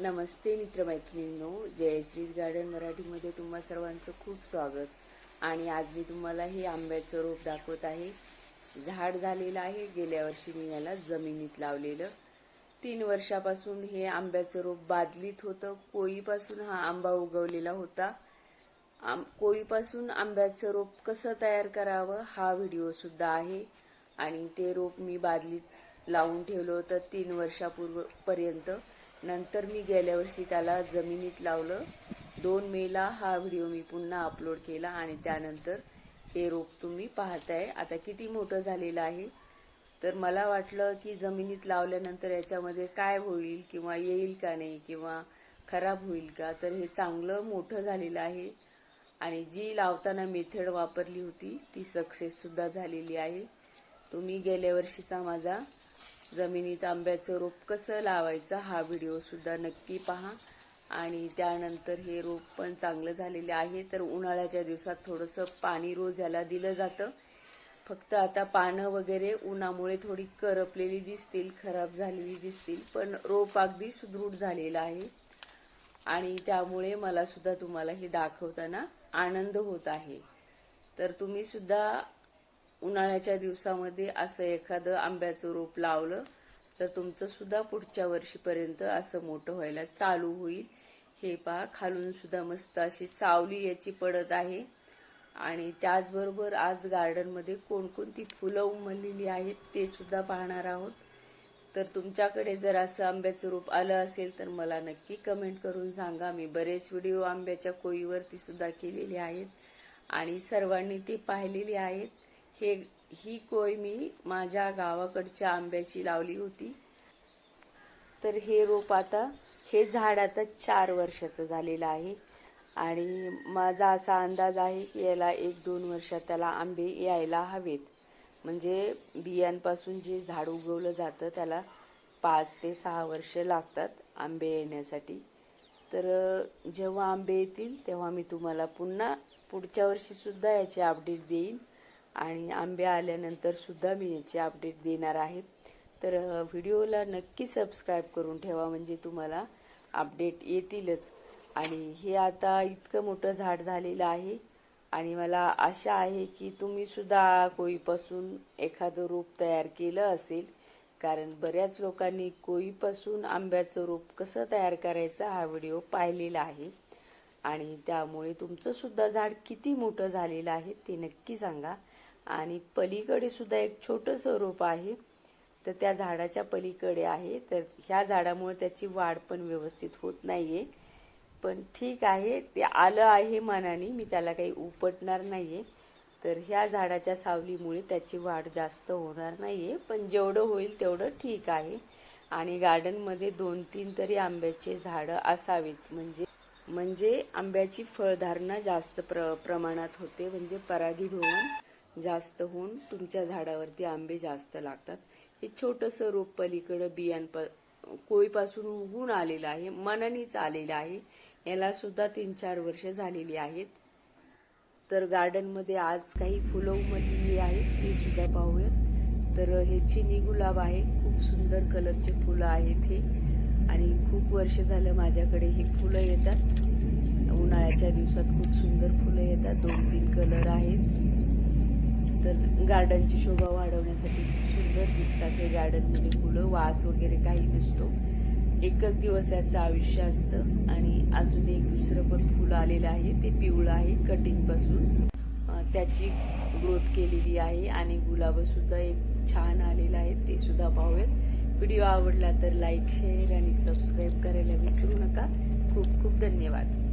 नमस्ते मित्रमैत्रिणींनो जयश्रीज garden मराठीमध्ये तुम्हा सर्वांचं खूप स्वागत. आणि आज मी तुम्हाला हे आंब्याचं रोप दाखवत आहे. झाड झालेलं आहे. गेल्या वर्षी मी याला जमिनीत लावलेलं. तीन वर्षापासून हे आंब्याचं रोप बादलीत होतं. कोळीपासून हा आंबा उगवलेला होता. आम कोळीपासून आंब्याचं रोप कसं तयार करावं हा व्हिडिओ सुद्धा आहे. आणि ते रोप मी बादलीत लावून ठेवलं होतं तीन वर्षापूर्व पर्यंत. नंतर मी गेल्या वर्षी त्याला जमिनीत लावलं. दोन मेला हा व्हिडिओ मी पुन्हा अपलोड केला आणि त्यानंतर हे रोप तुम्ही पाहताय. आता किती मोठं झालेलं आहे. तर मला वाटलं की जमिनीत लावल्यानंतर याच्यामध्ये काय होईल किंवा येईल का नाही किंवा खराब होईल का तर हे चांगलं मोठं झालेलं आहे. आणि जी लावताना मेथड वापरली होती ती सक्सेससुद्धा झालेली आहे. तुम्ही गेल्या वर्षीचा माझा जमिनीत आंब्याचं रोप कसं लावायचं हा व्हिडिओ सुद्धा नक्की पहा. आणि त्यानंतर हे रोप पण चांगलं झालेले आहे तर उन्हाळ्याच्या दिवसात थोडंसं पाणी रोज याला दिलं जातं. फक्त आता पानं वगैरे उन्हामुळे थोडी करपलेली दिसतील खराब झालेली दिसतील पण रोप अगदी सुदृढ झालेलं आहे. आणि त्यामुळे मला सुद्धा तुम्हाला हे दाखवताना आनंद होत आहे. तर तुम्ही सुद्धा उन्हाळ्याच्या दिवसामध्ये असं एखादं आंब्याचं रोप लावलं तर तुमचं सुद्धा पुढच्या वर्षीपर्यंत असं मोठं व्हायला चालू होईल. हे पहा खालून सुद्धा मस्त अशी सावली याची पडत आहे. आणि त्याचबरोबर आज गार्डनमध्ये कोणकोणती फुलं उमललेली आहेत ते सुद्धा पाहणार आहोत. तर तुमच्याकडे जर असं आंब्याचं रूप आलं असेल तर मला नक्की कमेंट करून सांगा. मी बरेच व्हिडिओ आंब्याच्या कोळीवरती सुद्धा केलेले आहेत. आणि सर्वांनी ते पाहिलेले आहेत. हे ही कोय मी माझ्या गावाकडच्या आंब्याची लावली होती. तर हे रोप आता हे झाड आता चार वर्षाचं झालेलं आहे. आणि माझा असा अंदाज आहे की याला एक दोन वर्षात त्याला आंबे यायला हवेत. म्हणजे बियांपासून जे झाड उगवलं जातं त्याला पाच ते सहा वर्ष लागतात आंबे येण्यासाठी. तर जेव्हा आंबे येतील तेव्हा मी तुम्हाला पुन्हा पुढच्या वर्षीसुद्धा याचे अपडेट देईन. आणि आंबे आल्यानंतर सुद्धा मी याचे अपडेट देणार आहे. तर व्हिडिओला नक्की सबस्क्राईब करून ठेवा म्हणजे तुम्हाला अपडेट येतीलच. आणि हे आता इतकं मोठं झाड झालेलं आहे आणि मला आशा आहे की तुम्ही सुद्धा कोळीपासून एखादं रोप तयार केलं असेल. कारण बऱ्याच लोकांनी कोळीपासून आंब्याचं रोप कसं तयार करायचं हा व्हिडिओ पाहिलेला आहे. आणि त्यामुळे तुमचं सुद्धा झाड किती मोठं झालेलं आहे ते नक्की सांगा. आणि पलीकडे सुद्धा एक छोटंसं रोप आहे. तर त्या झाडाच्या पलीकडे आहे. तर ह्या झाडामुळे त्याची वाढ पण व्यवस्थित होत नाहीये. पण ठीक आहे. ते आलं आहे मनाने. मी त्याला काही उपटणार नाहीये. तर ह्या झाडाच्या सावलीमुळे त्याची वाढ जास्त होणार नाहीये. पण जेवढं होईल तेवढं ठीक आहे. आणि गार्डनमध्ये दोन तीन तरी आंब्याचे झाडं असावीत. म्हणजे म्हणजे आंब्याची फळधारणा जास्त प्र प्रमाणात होते. म्हणजे परागीभवन जास्त होऊन तुमच्या झाडावरती आंबे जास्त लागतात. हे छोटंसं रोप पलीकडं बियांप कोळीपासून उगून आलेलं आहे मनानेच आलेलं आहे. याला सुद्धा तीन चार वर्ष झालेली आहेत. तर गार्डनमध्ये आज काही फुलं उमललेली आहेत ती सुद्धा पाहूयात. तर हे चिनी गुलाब आहे खूप सुंदर कलरचे फुलं आहेत हे. आणि खूप वर्ष झालं माझ्याकडे ही फुलं येतात. उन्हाळ्याच्या दिवसात खूप सुंदर फुलं येतात दोन तीन कलर आहेत. तर गार्डनची शोभा वाढवण्यासाठी खूप सुंदर दिसतात हे गार्डनमध्ये फुलं वास वगैरे काही नसतो. एकच दिवस याचं आयुष्य असतं आणि अजून एक दुसरं पण फुलं आलेलं आहे ते पिवळं आहे कटिंगपासून त्याची ग्रोथ केलेली आहे आणि गुलाबसुद्धा एक छान आलेलं आहे ते सुद्धा पाहूयात. व्हिडिओ आवडला तर लाईक शेअर आणि सबस्क्राईब करायला विसरू नका. खूप खूप धन्यवाद.